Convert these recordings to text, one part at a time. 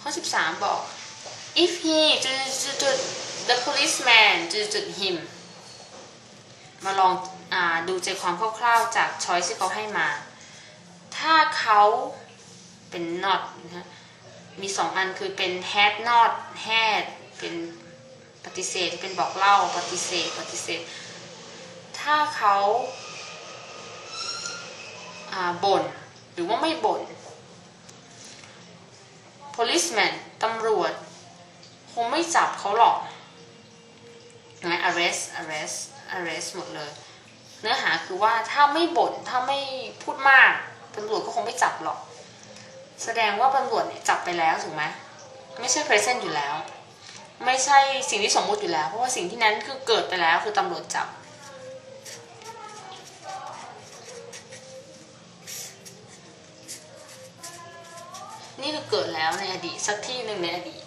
ข้อ 13 บอก if he จุดจุดจุด the policeman จุดจุด him มาลองอาดูใจความคร่าวๆ จากช้อยที่เขาให้มา ถ้าเขาเป็น not นะฮะมีสองอันคือเป็น had not had เป็นปฏิเสธเป็นบอกเล่าปฏิเสธปฏิเสธ ถ้าเขาอ่าบ่นหรือว่าไม่บ่น policeman ตำรวจ คงไม่จับเขาหรอกนะ arrest arrest arrest หมดเลย เนื้อหาคือว่าถ้าไม่บ่นถ้าไม่พูดมากตำรวจก็คงไม่จับหรอก แสดงว่าตำรวจเนี่ยจับไปแล้วถูกไหมไม่ใช่ present อยู่แล้ว ไม่ใช่สิ่งที่สมมุติอยู่แล้ว เพราะว่าสิ่งที่นั้นคือเกิดไปแล้วคือตำรวจจับ นี่คือเกิดแล้วในอดีตสักที่หนึ่งในอดีต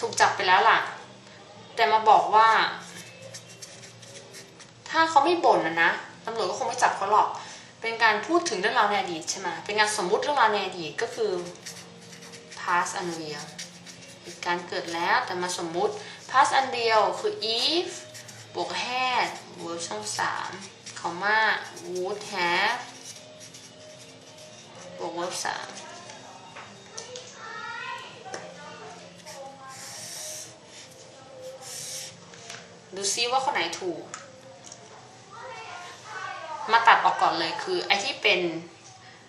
ถูกจับไปแล้วล่ะ แต่มาบอกว่า ถ้าเขาไม่บ่นนะนะตำรวจก็คงไม่จับเขาหรอก เป็นการพูดถึงเรื่องราวในอดีตใช่ไหมเป็นการสมมุติเรื่องราวในอดีตก็คือ past unreal เหตุการณ์เกิดแล้วแต่มาสมมุติ past unreal คือ if บวก had verb ช่องสามคอม่า would have บวก verb สาม ดูซิว่าคนไหนถูก มาตัดออกก่อนเลยคือ ไอ้ที่เป็น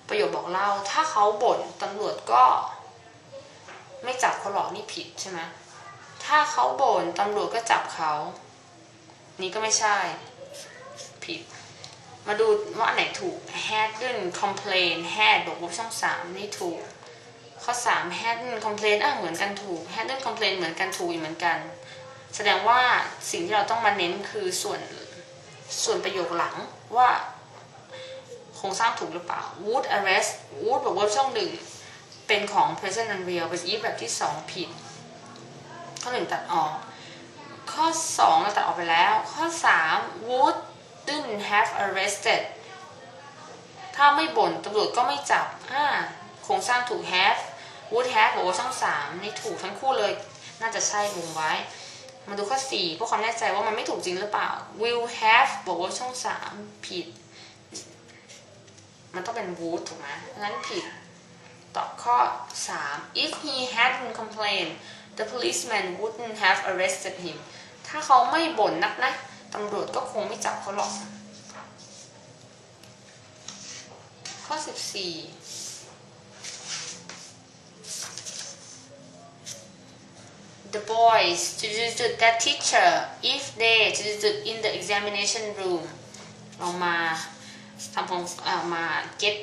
ประโยคบอกเล่า ถ้าเขาบ่นตำรวจก็ ไม่จับเขาหรอกนี่ผิดใช่ไหมถ้าเขาบ่นตำรวจก็จับเขา นี่ก็ไม่ใช่ ผิด มาดูว่าอันไหนถูก hadn't complain had บอกว่าช่องสามนี่ถูก ข้อสาม hadn't complain อะเหมือนกันถูก hadn't complain เหมือนกันถูกอีกเหมือนกัน แสดงว่าสิ่งที่เราต้องมาเน้นคือส่วนส่วนประโยคหลังว่าโครงสร้างถูกหรือเปล่า would arrest would บอกว่าช่องหนึ่งเป็นของ present and real เป็น if แบบที่สองผิด ข้อหนึ่งตัดออก ข้อสองเราตัดออกไปแล้ว ข้อสาม would didn't have arrested ถ้าไม่บ่นตำรวจก็ไม่จับอ่าโครงสร้างถูก have would have บอกว่าช่องสามนี่ถูกทั้งคู่เลย น่าจะใช่วงไว้ มาดูข้อ 4 เพื่อความแน่ใจว่ามันไม่ถูกจริงหรือเปล่า will have บอกว่าช่อง 3 ผิด มันต้องเป็น would ถูกไหมงั้นผิด ตอบข้อ 3 if he hadn't complained the policeman wouldn't have arrested him ถ้าเขาไม่บ่นนักนะตำรวจก็คงไม่จับเขาหรอก ข้อ 14 the boys จุดๆ that teacher if they จุดๆ in the examination room เรามาทำของเอ่อมา get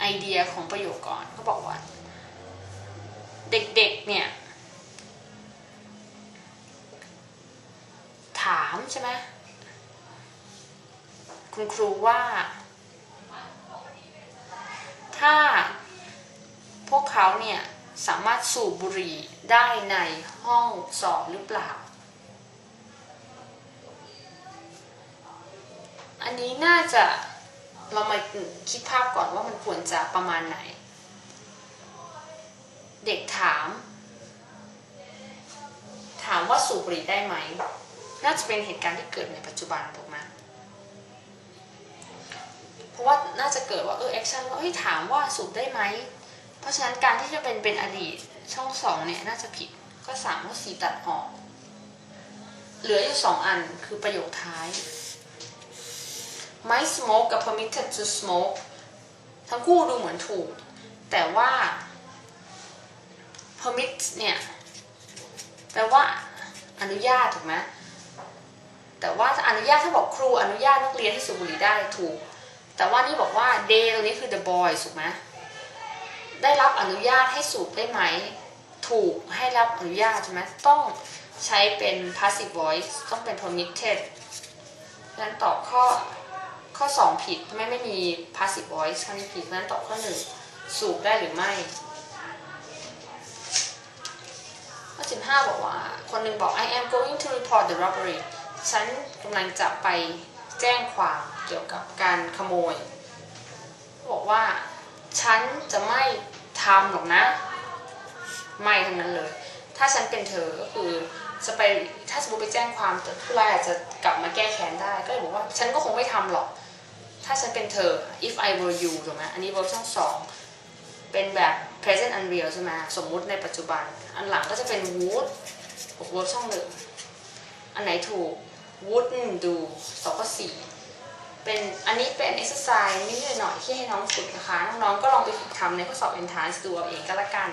ไอเดียของประโยคก่อนเขาบอกว่า เด็กๆเนี่ย ถามใช่ไหมคุณครูว่า ถ้าพวกเขาเนี่ย สามารถสูบบุหรี่ได้ในห้องสอบหรือเปล่า อันนี้น่าจะเรามาคิดภาพก่อนว่ามันควรจะประมาณไหน เด็กถาม ถามว่าสูบบุหรี่ได้ไหม น่าจะเป็นเหตุการณ์ที่เกิดในปัจจุบันถูกไหมเพราะว่าน่าจะเกิดว่าเออแอคชั่นว่าเฮ้ยถามว่าสูบได้ไหม เพราะฉะนั้นการที่จะเป็นเป็นอดีตช่องสองเนี่ยน่าจะผิดก็สามข้อสี่ตัดออก เหลืออยู่สองอันคือประโยคท้ายไม่ smoke กับ permitted to smoke ทั้งคู่ดูเหมือนถูก แต่ว่า permit เนี่ยแปลว่าอนุญาตถูกไหมแต่ว่าอนุญาตถ้าบอกครูอนุญาตนักเรียนให้สูบบุหรี่ได้ถูก แต่ว่านี่บอกว่า they ตรงนี้คือ the boys ถูกไหม ได้รับอนุญาตให้สูบได้ไหม ถูกให้รับอนุญาตใช่ไหมต้องใช้เป็น passive voice ต้องเป็น permitted งั้นตอบข้อข้อ 2 ผิดทำไมไม่มี passive voice ข้อนี้ผิดงั้นตอบข้อ 1 สูบได้หรือไม่ข้อ15 บอกว่า คนหนึ่งบอก I am going to report the robbery ฉันกำลังจะไปแจ้งความเกี่ยวกับการขโมย บอกว่า ฉันจะไม่ ทำหรอกนะ ไม่ทั้งนั้นเลย ถ้าฉันเป็นเธอก็คือจะไปถ้าสมมติไปแจ้งความแต่ผู้ร้ายอาจจะกลับมาแก้แค้นได้ ก็เลยบอกว่าฉันก็คงไม่ทำหรอก ถ้าฉันเป็นเธอ if I were you ถูกไหมอันนี้เวอร์ชันสองเป็นแบบ present unreal ใช่ไหมสมมุติในปัจจุบัน อันหลังก็จะเป็น would เวอร์ชันหนึ่งอันไหนถูก wouldn't do สองก็สี่ เป็นอันนี้เป็น exercise นิดหน่อยที่ให้น้องฝึกนะคะ น้องๆก็ลองไปฝึกทำในข้อสอบ entrance ดูเอาเองก็แล้วกัน